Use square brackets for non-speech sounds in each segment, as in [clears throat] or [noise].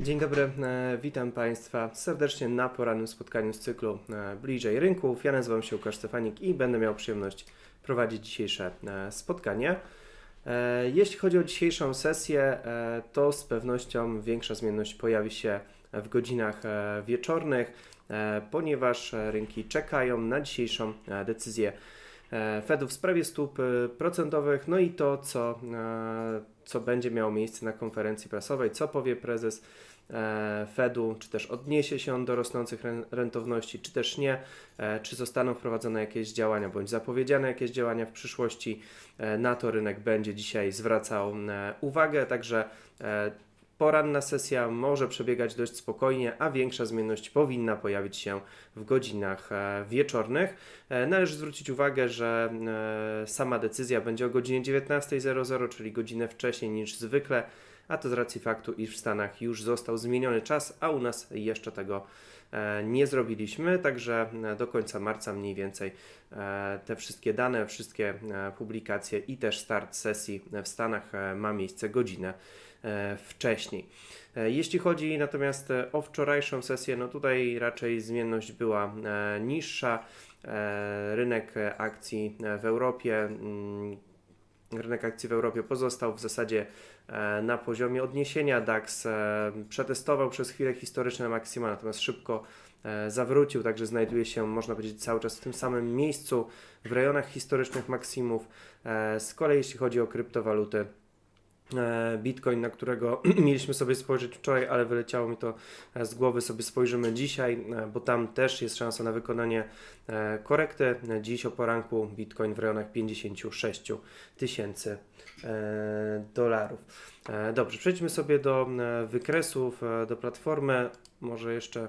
Dzień dobry, e, witam Państwa serdecznie na porannym spotkaniu z cyklu e, Bliżej Rynków. Ja nazywam się Łukasz Stefanik i będę miał przyjemność prowadzić dzisiejsze e, spotkanie. Jeśli chodzi o dzisiejszą sesję, to z pewnością większa zmienność pojawi się w godzinach wieczornych, ponieważ rynki czekają na dzisiejszą decyzję Fedu w sprawie stóp procentowych, no i to, co, co będzie miało miejsce na konferencji prasowej, co powie prezes Fedu, czy też odniesie się on do rosnących ren- rentowności, czy też nie, e, czy zostaną wprowadzone jakieś działania, bądź zapowiedziane jakieś działania w przyszłości. E, Na to rynek będzie dzisiaj zwracał e, uwagę, także e, poranna sesja może przebiegać dość spokojnie, a większa zmienność powinna pojawić się w godzinach e, wieczornych. E, Należy zwrócić uwagę, że e, sama decyzja będzie o godzinie 19.00, czyli godzinę wcześniej niż zwykle, a to z racji faktu, iż w Stanach już został zmieniony czas, a u nas jeszcze tego e, nie zrobiliśmy, także e, do końca marca mniej więcej e, te wszystkie dane, wszystkie publikacje i też start sesji w Stanach ma miejsce godzinę wcześniej. Jeśli chodzi natomiast o wczorajszą sesję, no tutaj raczej zmienność była niższa. Rynek akcji w Europie, mm, rynek akcji w Europie pozostał w zasadzie e, na poziomie odniesienia. DAX e, przetestował przez chwilę historyczne maksima, natomiast szybko e, zawrócił, także znajduje się, można powiedzieć, cały czas w tym samym miejscu, w rejonach historycznych maksimów. Z kolei jeśli chodzi o kryptowaluty, Bitcoin, na którego [clears throat] mieliśmy sobie spojrzeć wczoraj, ale wyleciało mi to e, z głowy, sobie spojrzymy dzisiaj, e, bo tam też jest szansa na wykonanie e, korekty. E, Dziś o poranku Bitcoin w rejonach 56 tysięcy e, dolarów. E, Dobrze, przejdźmy sobie do e, wykresów, e, do platformy. Może jeszcze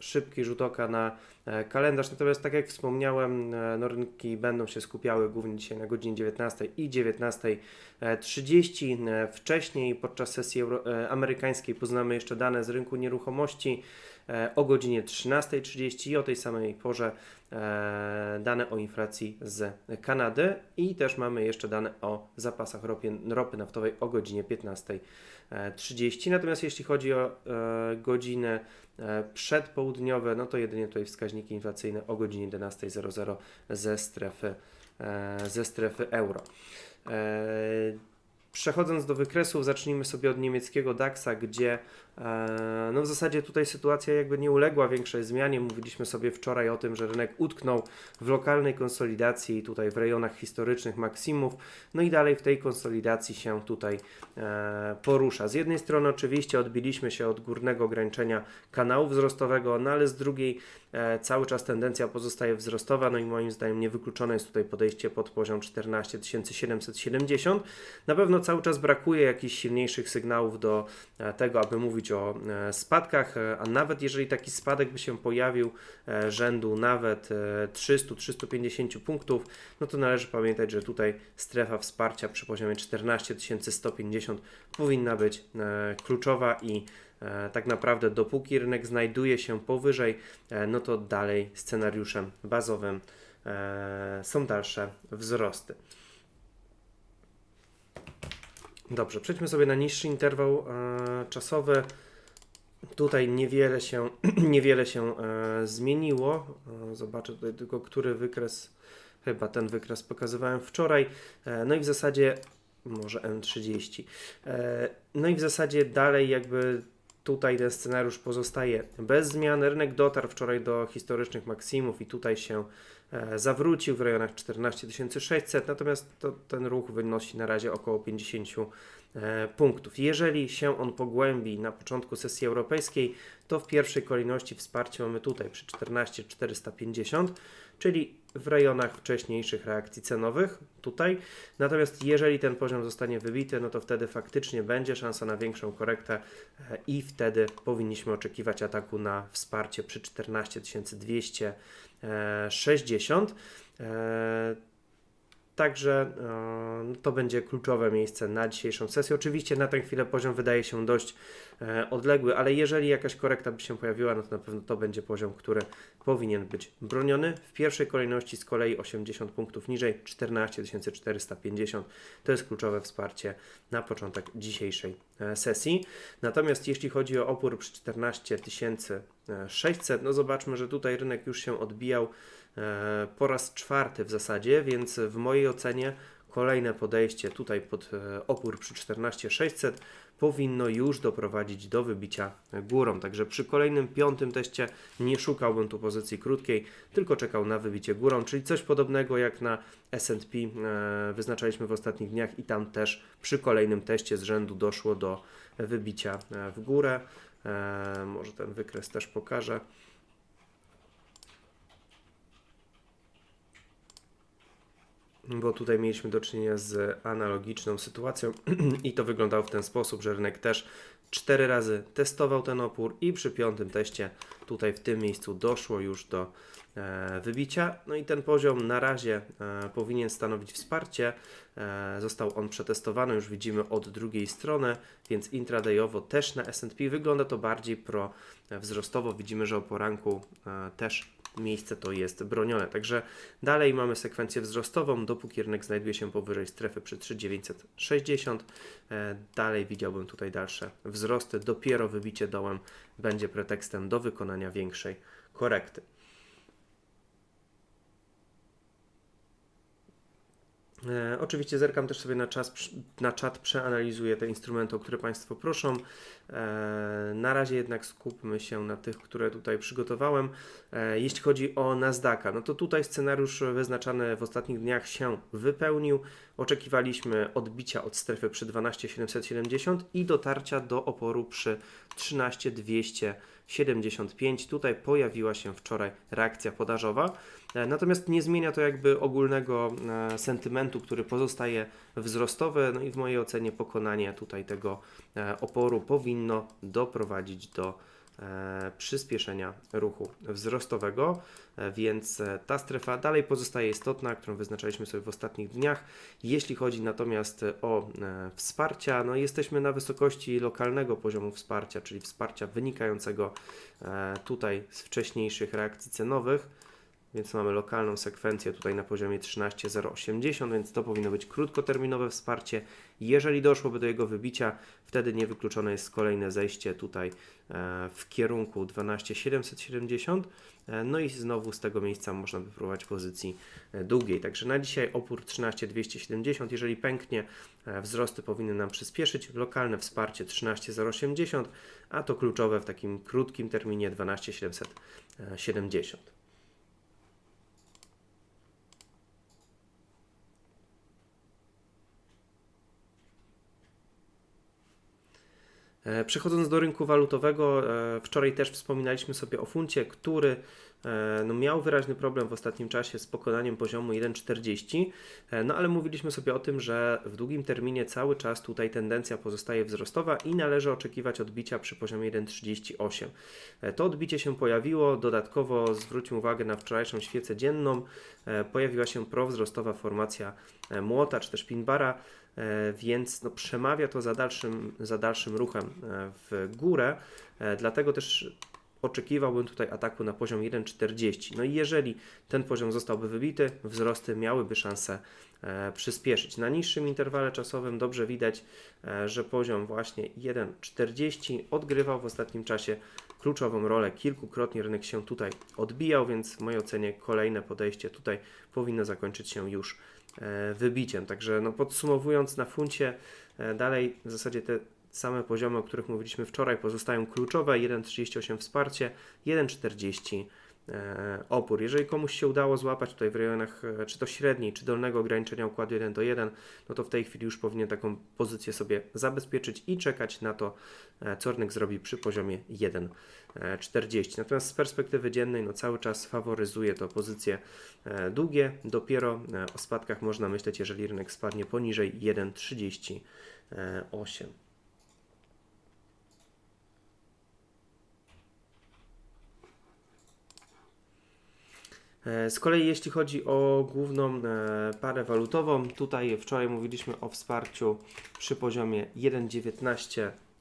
szybki rzut oka na e, kalendarz. Natomiast tak jak wspomniałem, e, no rynki będą się skupiały głównie dzisiaj na godzinie 19 i 19.30. E, Wcześniej podczas sesji amerykańskiej poznamy jeszcze dane z rynku nieruchomości o godzinie 13.30 i o tej samej porze dane o inflacji z Kanady i też mamy jeszcze dane o zapasach ropie, ropy naftowej o godzinie 15.30. Natomiast jeśli chodzi o godziny e, przedpołudniowe, no to jedynie tutaj wskaźniki inflacyjne o godzinie 11.00 ze strefy, e, ze strefy euro. E, Przechodząc do wykresów, zacznijmy sobie od niemieckiego DAX-a, gdzie e, no w zasadzie tutaj sytuacja jakby nie uległa większej zmianie. Mówiliśmy sobie wczoraj o tym, że rynek utknął w lokalnej konsolidacji, tutaj w rejonach historycznych maksimów, no i dalej w tej konsolidacji się tutaj e, porusza. Z jednej strony oczywiście odbiliśmy się od górnego ograniczenia kanału wzrostowego, no ale z drugiej e, cały czas tendencja pozostaje wzrostowa, no i moim zdaniem niewykluczone jest tutaj podejście pod poziom 14 770. Na pewno cały czas brakuje jakichś silniejszych sygnałów do e, tego, aby mówić o e, spadkach, e, a nawet jeżeli taki spadek by się pojawił e, rzędu nawet e, 300-350 punktów, no to należy pamiętać, że tutaj strefa wsparcia przy poziomie 14 150 powinna być kluczowa i tak naprawdę dopóki rynek znajduje się powyżej, no to dalej scenariuszem bazowym są dalsze wzrosty. Dobrze, przejdźmy sobie na niższy interwał e, czasowy. Tutaj niewiele się, [clears throat] niewiele się e, zmieniło. E, zobaczę tutaj tylko, który wykres, chyba ten wykres pokazywałem wczoraj. E, no i w zasadzie może M30. E, no i w zasadzie dalej jakby tutaj ten scenariusz pozostaje bez zmian. Rynek dotarł wczoraj do historycznych maksimów i tutaj się E, zawrócił w rejonach 14 600, natomiast to, ten ruch wynosi na razie około 50 e, punktów. Jeżeli się on pogłębi na początku sesji europejskiej, to w pierwszej kolejności wsparcie mamy tutaj przy 14 450, czyli w rejonach wcześniejszych reakcji cenowych tutaj. Natomiast jeżeli ten poziom zostanie wybity, no to wtedy faktycznie będzie szansa na większą korektę e, i wtedy powinniśmy oczekiwać ataku na wsparcie przy 14 200 E, 60. Także e, to będzie kluczowe miejsce na dzisiejszą sesję. Oczywiście na tę chwilę poziom wydaje się dość e, odległy, ale jeżeli jakaś korekta by się pojawiła, no to na pewno to będzie poziom, który powinien być broniony. W pierwszej kolejności z kolei 80 punktów niżej, 14 450. To jest kluczowe wsparcie na początek dzisiejszej e, sesji. Natomiast jeśli chodzi o opór przy 14 600, no zobaczmy, że tutaj rynek już się odbijał po raz czwarty w zasadzie, więc w mojej ocenie kolejne podejście tutaj pod e, opór przy 14600 powinno już doprowadzić do wybicia górą. Także przy kolejnym piątym teście nie szukałbym tu pozycji krótkiej, tylko czekał na wybicie górą, czyli coś podobnego jak na S&P e, wyznaczaliśmy w ostatnich dniach i tam też przy kolejnym teście z rzędu doszło do wybicia e, w górę. E, może ten wykres też pokażę. Bo tutaj mieliśmy do czynienia z analogiczną sytuacją [clears throat] i to wyglądało w ten sposób, że rynek też cztery razy testował ten opór i przy piątym teście tutaj w tym miejscu doszło już do e, wybicia. No i ten poziom na razie e, powinien stanowić wsparcie. E, został on przetestowany, już widzimy od drugiej strony, więc intradayowo też na S&P wygląda to bardziej pro wzrostowo. Widzimy, że o poranku e, też miejsce to jest bronione. Także dalej mamy sekwencję wzrostową, dopóki rynek znajduje się powyżej strefy przy 3960. E, dalej widziałbym tutaj dalsze wzrosty. Dopiero wybicie dołem będzie pretekstem do wykonania większej korekty. E, oczywiście zerkam też sobie na, czas, na czat, przeanalizuję te instrumenty, o które Państwo proszą. E, na razie jednak skupmy się na tych, które tutaj przygotowałem. E, jeśli chodzi o Nasdaqa, no to tutaj scenariusz wyznaczany w ostatnich dniach się wypełnił. Oczekiwaliśmy odbicia od strefy przy 12770 i dotarcia do oporu przy 13275. Tutaj pojawiła się wczoraj reakcja podażowa. E, natomiast nie zmienia to jakby ogólnego e, sentymentu, który pozostaje wzrostowy. No i w mojej ocenie pokonanie tutaj tego e, oporu powinno doprowadzić do przyspieszenia ruchu wzrostowego, więc ta strefa dalej pozostaje istotna, którą wyznaczaliśmy sobie w ostatnich dniach. Jeśli chodzi natomiast o wsparcia, no jesteśmy na wysokości lokalnego poziomu wsparcia, czyli wsparcia wynikającego tutaj z wcześniejszych reakcji cenowych więc mamy lokalną sekwencję tutaj na poziomie 13,080, więc to powinno być krótkoterminowe wsparcie. Jeżeli doszłoby do jego wybicia, wtedy niewykluczone jest kolejne zejście tutaj e, w kierunku 12,770. E, no i znowu z tego miejsca można by próbować pozycji e, długiej. Także na dzisiaj opór 13,270. Jeżeli pęknie, wzrosty powinny nam przyspieszyć. Lokalne wsparcie 13,080, a to kluczowe w takim krótkim terminie 12,770. Przechodząc do rynku walutowego, e, wczoraj też wspominaliśmy sobie o funcie, który e, no, miał wyraźny problem w ostatnim czasie z pokonaniem poziomu 1,40, no ale mówiliśmy sobie o tym, że w długim terminie cały czas tutaj tendencja pozostaje wzrostowa i należy oczekiwać odbicia przy poziomie 1,38. To odbicie się pojawiło, dodatkowo zwróćmy uwagę na wczorajszą świecę dzienną, pojawiła się prowzrostowa formacja młota czy też pinbara, E, więc no, przemawia to za dalszym, za dalszym ruchem e, w górę, e, dlatego też oczekiwałbym tutaj ataku na poziom 1,40. No i jeżeli ten poziom zostałby wybity, wzrosty miałyby szansę przyspieszyć. Na niższym interwale czasowym dobrze widać, że poziom właśnie 1,40 odgrywał w ostatnim czasie kluczową rolę. Kilkukrotnie rynek się tutaj odbijał, więc w mojej ocenie kolejne podejście tutaj powinno zakończyć się już E, wybiciem. Także no podsumowując na funcie, e, dalej w zasadzie te same poziomy, o których mówiliśmy wczoraj, pozostają kluczowe. 1,38 wsparcie, 1,40 E, opór. Jeżeli komuś się udało złapać tutaj w rejonach e, czy to średniej, czy dolnego ograniczenia układu 1 do 1, no to w tej chwili już powinien taką pozycję sobie zabezpieczyć i czekać na to, e, co rynek zrobi przy poziomie 1,40. Natomiast z perspektywy dziennej no cały czas faworyzuje to pozycje długie. Dopiero o spadkach można myśleć, jeżeli rynek spadnie poniżej 1,38. Z kolei jeśli chodzi o główną e, parę walutową, tutaj wczoraj mówiliśmy o wsparciu przy poziomie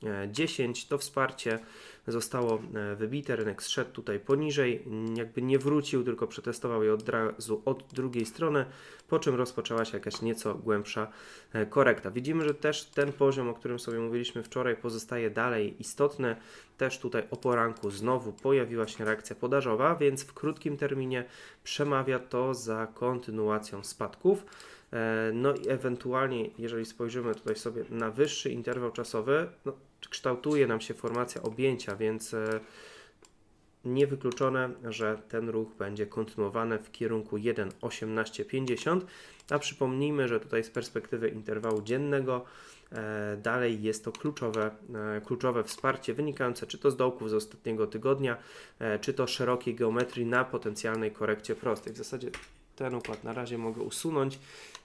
1,1910. To wsparcie zostało e, wybite, rynek zszedł tutaj poniżej, jakby nie wrócił, tylko przetestował je od razu od drugiej strony, po czym rozpoczęła się jakaś nieco głębsza e, korekta. Widzimy, że też ten poziom, o którym sobie mówiliśmy wczoraj, pozostaje dalej istotny. Też tutaj o poranku znowu pojawiła się reakcja podażowa, więc w krótkim terminie przemawia to za kontynuacją spadków. E, No i ewentualnie, jeżeli spojrzymy tutaj sobie na wyższy interwał czasowy, no, kształtuje nam się formacja objęcia, więc e, niewykluczone, że ten ruch będzie kontynuowany w kierunku 1,1850, a przypomnijmy, że tutaj z perspektywy interwału dziennego e, dalej jest to kluczowe, e, kluczowe wsparcie wynikające czy to z dołków z ostatniego tygodnia, czy to szerokiej geometrii na potencjalnej korekcie prostej. W zasadzie ten układ na razie mogę usunąć,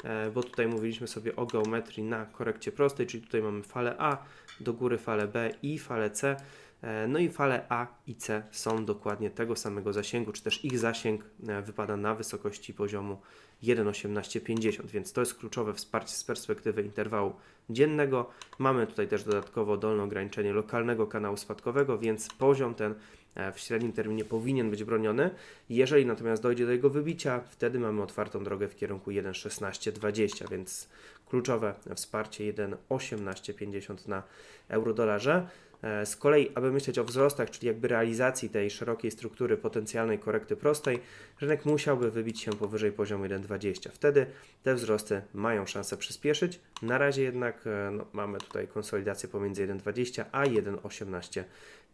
e, bo tutaj mówiliśmy sobie o geometrii na korekcie prostej, czyli tutaj mamy falę A, do góry falę B i falę C. E, No i fale A i C są dokładnie tego samego zasięgu, czy też ich zasięg e, wypada na wysokości poziomu 1,1850, więc to jest kluczowe wsparcie z perspektywy interwału dziennego. Mamy tutaj też dodatkowo dolne ograniczenie lokalnego kanału spadkowego, więc poziom ten w średnim terminie powinien być broniony. Jeżeli natomiast dojdzie do jego wybicia, wtedy mamy otwartą drogę w kierunku 1,1620, więc kluczowe wsparcie 1,1850 na euro-dolarze. E, Z kolei, aby myśleć o wzrostach, czyli jakby realizacji tej szerokiej struktury potencjalnej korekty prostej, rynek musiałby wybić się powyżej poziomu 1,20. Wtedy te wzrosty mają szansę przyspieszyć. Na razie jednak e, no, mamy tutaj konsolidację pomiędzy 1,20 a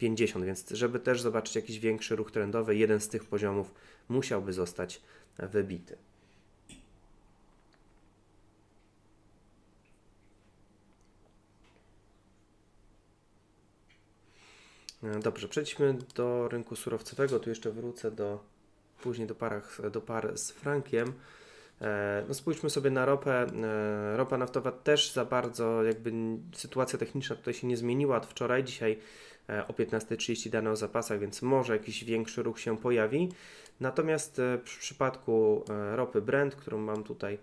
1,1850, więc żeby też zobaczyć jakiś większy ruch trendowy, jeden z tych poziomów musiałby zostać wybity. Dobrze, przejdźmy do rynku surowcowego. Tu jeszcze wrócę do później do, parach, do par z frankiem. E, No spójrzmy sobie na ropę. E, Ropa naftowa też za bardzo, jakby sytuacja techniczna tutaj się nie zmieniła od wczoraj. Dzisiaj o 15.30 dane o zapasach, więc może jakiś większy ruch się pojawi. Natomiast e, w przypadku e, ropy Brent, którą mam tutaj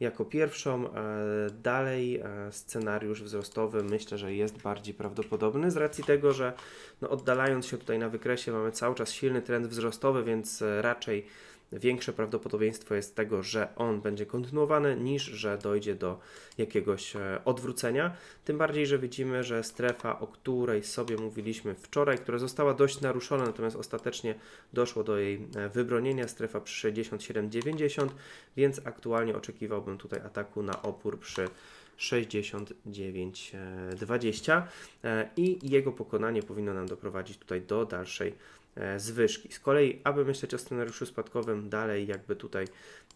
jako pierwszą, e, dalej scenariusz wzrostowy myślę, że jest bardziej prawdopodobny z racji tego, że no oddalając się tutaj na wykresie mamy cały czas silny trend wzrostowy, więc raczej większe prawdopodobieństwo jest tego, że on będzie kontynuowany, niż że dojdzie do jakiegoś e, odwrócenia. Tym bardziej, że widzimy, że strefa, o której sobie mówiliśmy wczoraj, która została dość naruszona, natomiast ostatecznie doszło do jej e, wybronienia, strefa przy 67,90, więc aktualnie oczekiwałbym tutaj ataku na opór przy 69,20 e, i jego pokonanie powinno nam doprowadzić tutaj do dalszej zwyżki. Z kolei, aby myśleć o scenariuszu spadkowym, dalej jakby tutaj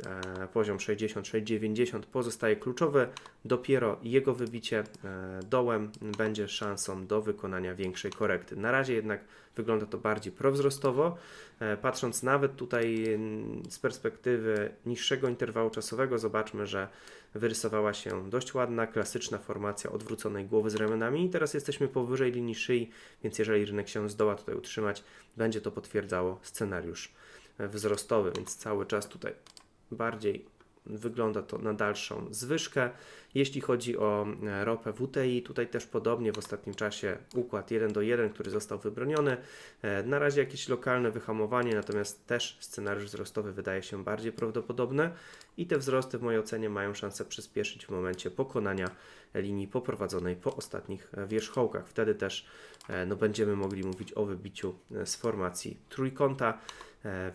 e, poziom 66,90 pozostaje kluczowy, dopiero jego wybicie e, dołem będzie szansą do wykonania większej korekty. Na razie jednak wygląda to bardziej prowzrostowo, e, patrząc nawet tutaj z perspektywy niższego interwału czasowego, zobaczmy, że wyrysowała się dość ładna, klasyczna formacja odwróconej głowy z ramionami. Teraz jesteśmy powyżej linii szyi, więc jeżeli rynek się zdoła tutaj utrzymać, będzie to potwierdzało scenariusz wzrostowy, więc cały czas tutaj bardziej wygląda to na dalszą zwyżkę. Jeśli chodzi o e, ropę WTI, tutaj też podobnie w ostatnim czasie układ 1 do 1, który został wybroniony. E, Na razie jakieś lokalne wyhamowanie, natomiast też scenariusz wzrostowy wydaje się bardziej prawdopodobny i te wzrosty w mojej ocenie mają szansę przyspieszyć w momencie pokonania linii poprowadzonej po ostatnich e, wierzchołkach. Wtedy też no, będziemy mogli mówić o wybiciu z formacji trójkąta,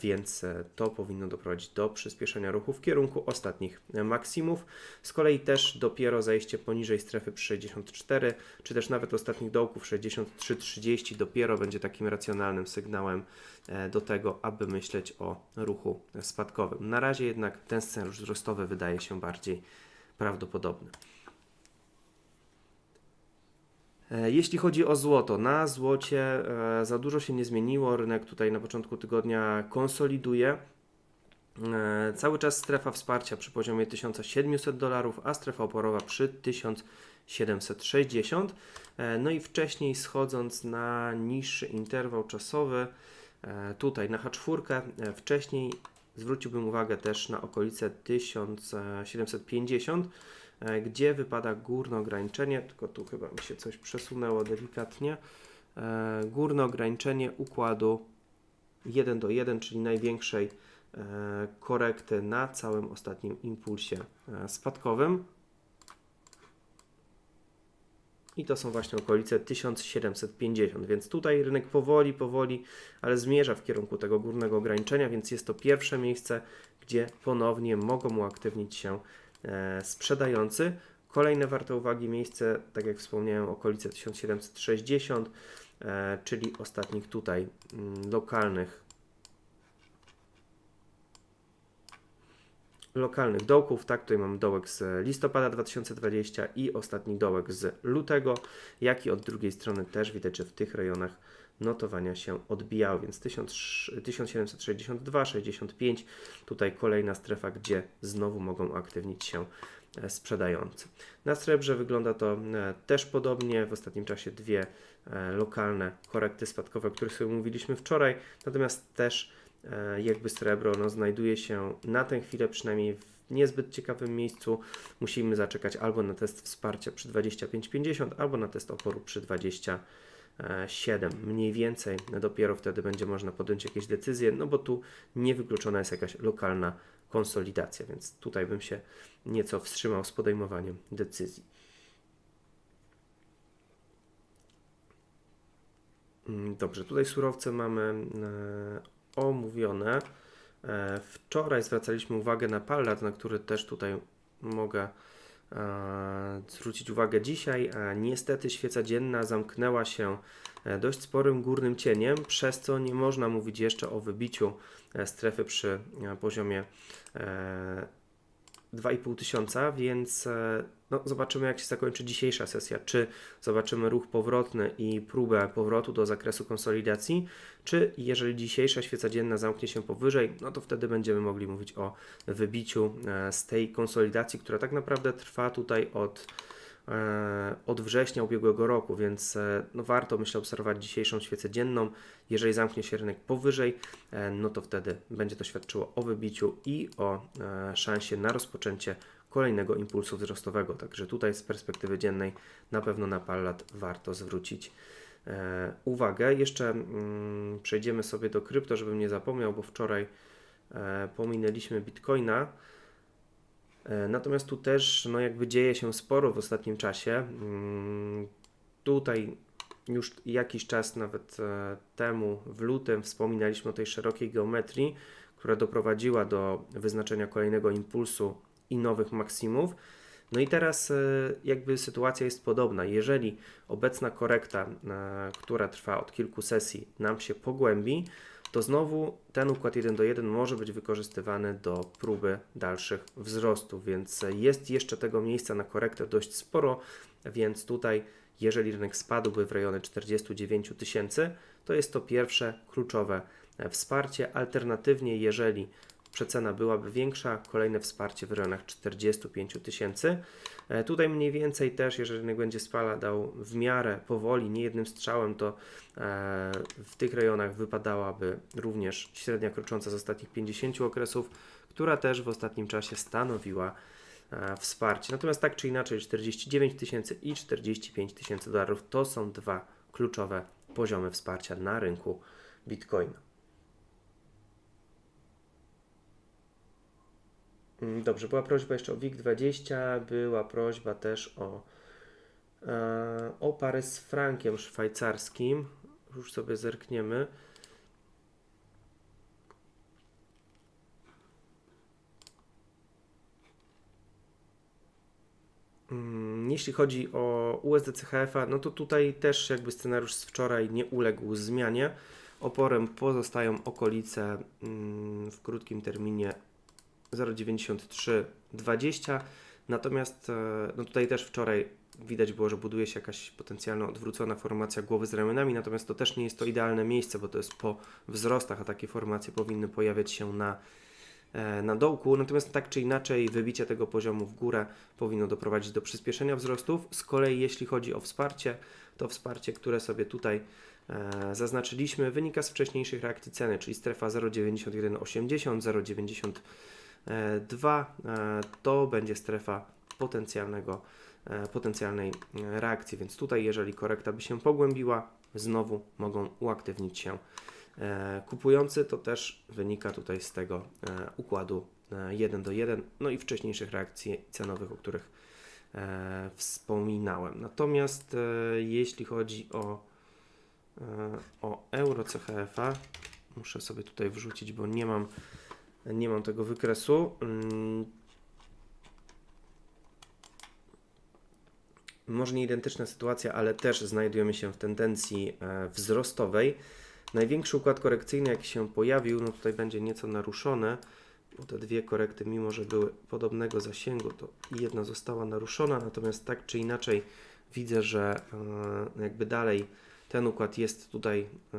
więc e, to powinno doprowadzić do przyspieszenia ruchu w kierunku ostatnich e, maksimów. Z kolei też dopiero zejście poniżej strefy przy 64, czy też nawet ostatnich dołków 63-30 dopiero będzie takim racjonalnym sygnałem e, do tego, aby myśleć o ruchu spadkowym. Na razie jednak ten scenariusz wzrostowy wydaje się bardziej prawdopodobny. E, Jeśli chodzi o złoto, na złocie e, za dużo się nie zmieniło. Rynek tutaj na początku tygodnia konsoliduje. E, Cały czas strefa wsparcia przy poziomie 1700 dolarów, a strefa oporowa przy 1760. E, No i wcześniej schodząc na niższy interwał czasowy, tutaj na H4, e, wcześniej zwróciłbym uwagę też na okolice 1750, e, gdzie wypada górne ograniczenie, tylko tu chyba mi się coś przesunęło delikatnie. E, Górne ograniczenie układu 1 do 1, czyli największej e, korekty na całym ostatnim impulsie e, spadkowym. I to są właśnie okolice 1750, więc tutaj rynek powoli, powoli, ale zmierza w kierunku tego górnego ograniczenia, więc jest to pierwsze miejsce, gdzie ponownie mogą uaktywnić się e, sprzedający. Kolejne warte uwagi miejsce, tak jak wspomniałem, okolice 1760, e, czyli ostatnich tutaj mm, lokalnych lokalnych dołków, tak, tutaj mam dołek z listopada 2020 i ostatni dołek z lutego, jak i od drugiej strony też widać, że w tych rejonach notowania się odbijały, więc 1000 1762, 65, tutaj kolejna strefa, gdzie znowu mogą aktywnić się e, sprzedający. Na srebrze wygląda to e, też podobnie, w ostatnim czasie dwie e, lokalne korekty spadkowe, o których sobie mówiliśmy wczoraj, natomiast też jakby srebro no, znajduje się na tę chwilę przynajmniej w niezbyt ciekawym miejscu. Musimy zaczekać albo na test wsparcia przy 25,50, albo na test oporu przy 27. Mniej więcej dopiero wtedy będzie można podjąć jakieś decyzje, no bo tu niewykluczona jest jakaś lokalna konsolidacja, więc tutaj bym się nieco wstrzymał z podejmowaniem decyzji. Mm, Dobrze, tutaj surowce mamy e, omówione. E, wczoraj zwracaliśmy uwagę na pallat, na który też tutaj mogę zwrócić uwagę dzisiaj. Niestety świeca dzienna zamknęła się e, dość sporym górnym cieniem, przez co nie można mówić jeszcze o wybiciu e, strefy przy e, poziomie e, 2,5 tysiąca, więc e, no, zobaczymy, jak się zakończy dzisiejsza sesja. Czy zobaczymy ruch powrotny i próbę powrotu do zakresu konsolidacji, czy jeżeli dzisiejsza świeca dzienna zamknie się powyżej, no to wtedy będziemy mogli mówić o wybiciu e, z tej konsolidacji, która tak naprawdę trwa tutaj od, od września ubiegłego roku, więc e, no, warto myślę obserwować dzisiejszą świecę dzienną. Jeżeli zamknie się rynek powyżej, e, no to wtedy będzie to świadczyło o wybiciu i o e, szansie na rozpoczęcie kolejnego impulsu wzrostowego. Także tutaj z perspektywy dziennej na pewno na pallat warto zwrócić e, uwagę. Jeszcze mm, przejdziemy sobie do krypto, żebym nie zapomniał, bo wczoraj e, pominęliśmy Bitcoina. E, Natomiast tu też no jakby dzieje się sporo w ostatnim czasie. Mm, Tutaj już jakiś czas nawet e, temu, w lutym, wspominaliśmy o tej szerokiej geometrii, która doprowadziła do wyznaczenia kolejnego impulsu i nowych maksimów. No i teraz e, jakby sytuacja jest podobna. Jeżeli obecna korekta, która trwa od kilku sesji, nam się pogłębi, to znowu ten układ 1 do 1 może być wykorzystywany do próby dalszych wzrostów, więc jest jeszcze tego miejsca na korektę dość sporo, więc tutaj jeżeli rynek spadłby w rejony 49 tysięcy, to jest to pierwsze kluczowe wsparcie. Alternatywnie, jeżeli przecena byłaby większa, kolejne wsparcie w rejonach 45 tysięcy. E, Tutaj mniej więcej też, jeżeli rynek będzie spadał w miarę powoli, nie jednym strzałem, to e, w tych rejonach wypadałaby również średnia krocząca z ostatnich 50 okresów, która też w ostatnim czasie stanowiła e, wsparcie. Natomiast tak czy inaczej 49 tysięcy i 45 tysięcy dolarów to są dwa kluczowe poziomy wsparcia na rynku Bitcoina. Dobrze, była prośba jeszcze o WIG20, była prośba też o, e, o parę z frankiem szwajcarskim. Już sobie zerkniemy. Mm, Jeśli chodzi o USDCHF-a, no to tutaj też jakby scenariusz z wczoraj nie uległ zmianie. Oporem pozostają okolice mm, w krótkim terminie 0,9320. Natomiast e, no tutaj też wczoraj widać było, że buduje się jakaś potencjalna odwrócona formacja głowy z ramionami, natomiast to też nie jest to idealne miejsce, bo to jest po wzrostach, a takie formacje powinny pojawiać się na e, na dołku, natomiast tak czy inaczej wybicie tego poziomu w górę powinno doprowadzić do przyspieszenia wzrostów. Z kolei jeśli chodzi o wsparcie, to wsparcie, które sobie tutaj e, zaznaczyliśmy, wynika z wcześniejszych reakcji ceny, czyli strefa 0,9180, 0,92 e, to będzie strefa potencjalnego, e, potencjalnej e, reakcji, więc tutaj jeżeli korekta by się pogłębiła, znowu mogą uaktywnić się e, kupujący, to też wynika tutaj z tego e, układu e, 1 do 1, no i wcześniejszych reakcji cenowych, o których e, wspominałem. Natomiast e, jeśli chodzi o, e, o euro CHF-a, muszę sobie tutaj wrzucić, bo nie mam, nie mam tego wykresu. Mm. Może nie identyczna sytuacja, ale też znajdujemy się w tendencji e, wzrostowej. Największy układ korekcyjny, jaki się pojawił, no tutaj będzie nieco naruszony, bo te dwie korekty, mimo że były podobnego zasięgu, to jedna została naruszona, natomiast tak czy inaczej widzę, że e, jakby dalej ten układ jest tutaj e,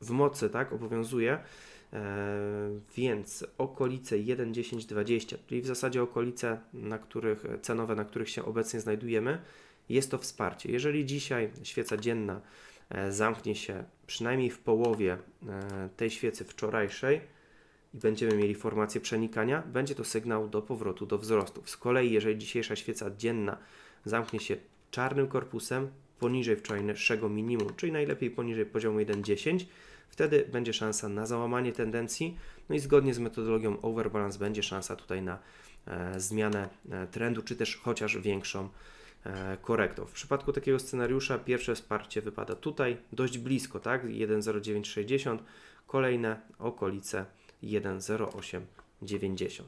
w mocy, tak, obowiązuje, więc okolice 1,1020, czyli w zasadzie okolice, na których, cenowe, na których się obecnie znajdujemy, jest to wsparcie. Jeżeli dzisiaj świeca dzienna e, zamknie się przynajmniej w połowie e, tej świecy wczorajszej i będziemy mieli formację przenikania, będzie to sygnał do powrotu do wzrostów. Z kolei, jeżeli dzisiejsza świeca dzienna zamknie się czarnym korpusem poniżej wczorajszego minimum, czyli najlepiej poniżej poziomu 1,10, wtedy będzie szansa na załamanie tendencji, no i zgodnie z metodologią overbalance będzie szansa tutaj na e, zmianę e, trendu, czy też chociaż większą e, korektą. W przypadku takiego scenariusza pierwsze wsparcie wypada tutaj dość blisko, tak? 1,0960, kolejne okolice 1,0890.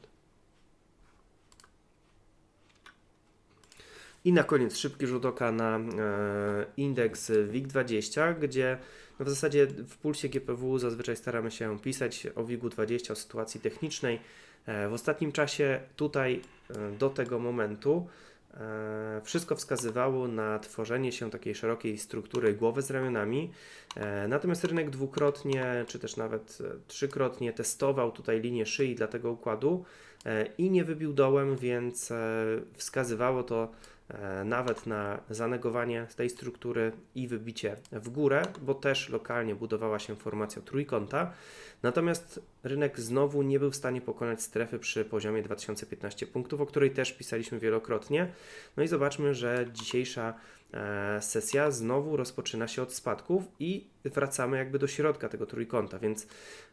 I na koniec szybki rzut oka na indeks WIG20, gdzie no w zasadzie w pulsie GPW zazwyczaj staramy się pisać o WIG-20, o sytuacji technicznej. E, w ostatnim czasie tutaj e, do tego momentu e, wszystko wskazywało na tworzenie się takiej szerokiej struktury głowy z ramionami. Natomiast rynek dwukrotnie, czy też nawet trzykrotnie testował tutaj linię szyi dla tego układu i nie wybił dołem, więc wskazywało to nawet na zanegowanie tej struktury i wybicie w górę, bo też lokalnie budowała się formacja trójkąta. Natomiast rynek znowu nie był w stanie pokonać strefy przy poziomie 2015 punktów, o której też pisaliśmy wielokrotnie. No i zobaczmy, że dzisiejsza e, sesja znowu rozpoczyna się od spadków i wracamy jakby do środka tego trójkąta, więc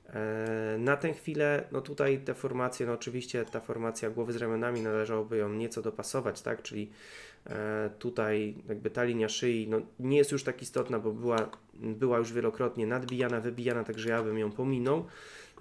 e, na tę chwilę, no tutaj te formacje, no oczywiście ta formacja głowy z ramionami należałoby ją nieco dopasować, tak, czyli e, tutaj jakby ta linia szyi no, nie jest już tak istotna, bo była, była już wielokrotnie nadbijana, wybijana, także ja bym ją pominął.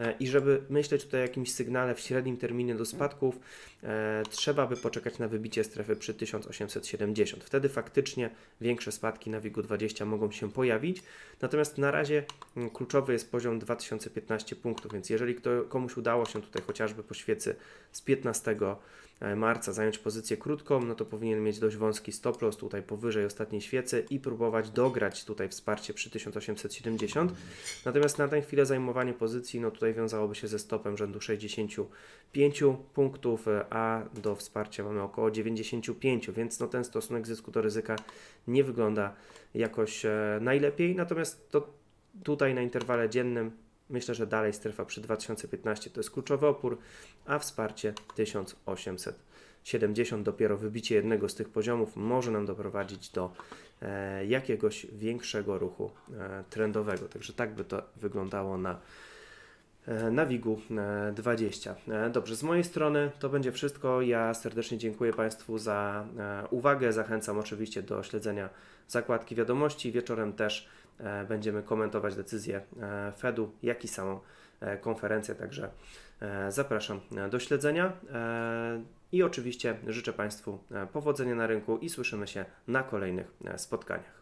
E, I żeby myśleć tutaj o jakimś sygnale w średnim terminie do spadków, e, trzeba by poczekać na wybicie strefy przy 1870. Wtedy faktycznie większe spadki na WIG-20 mogą się pojawić. Natomiast na razie mm, kluczowy jest poziom 2015 punktów, więc jeżeli kto, komuś udało się tutaj chociażby po świecy z 15 marca zająć pozycję krótką, no to powinien mieć dość wąski stop loss tutaj powyżej ostatniej świecy i próbować dograć tutaj wsparcie przy 1870. Natomiast na tę chwilę zajmowanie pozycji, no tutaj wiązałoby się ze stopem rzędu 65 punktów, e, a do wsparcia mamy około 95, więc no ten stosunek zysku do ryzyka nie wygląda jakoś e, najlepiej. Natomiast to tutaj na interwale dziennym myślę, że dalej strefa przy 2015 to jest kluczowy opór, a wsparcie 1870 dopiero wybicie jednego z tych poziomów może nam doprowadzić do e, jakiegoś większego ruchu e, trendowego. Także tak by to wyglądało na e, na WIG-u e, 20. E, Dobrze, z mojej strony to będzie wszystko. Ja serdecznie dziękuję Państwu za e, uwagę. Zachęcam oczywiście do śledzenia zakładki wiadomości. Wieczorem też e, będziemy komentować decyzję e, Fedu, jak i samą e, konferencję, także e, zapraszam e, do śledzenia. E, I oczywiście życzę Państwu e, powodzenia na rynku i słyszymy się na kolejnych e, spotkaniach.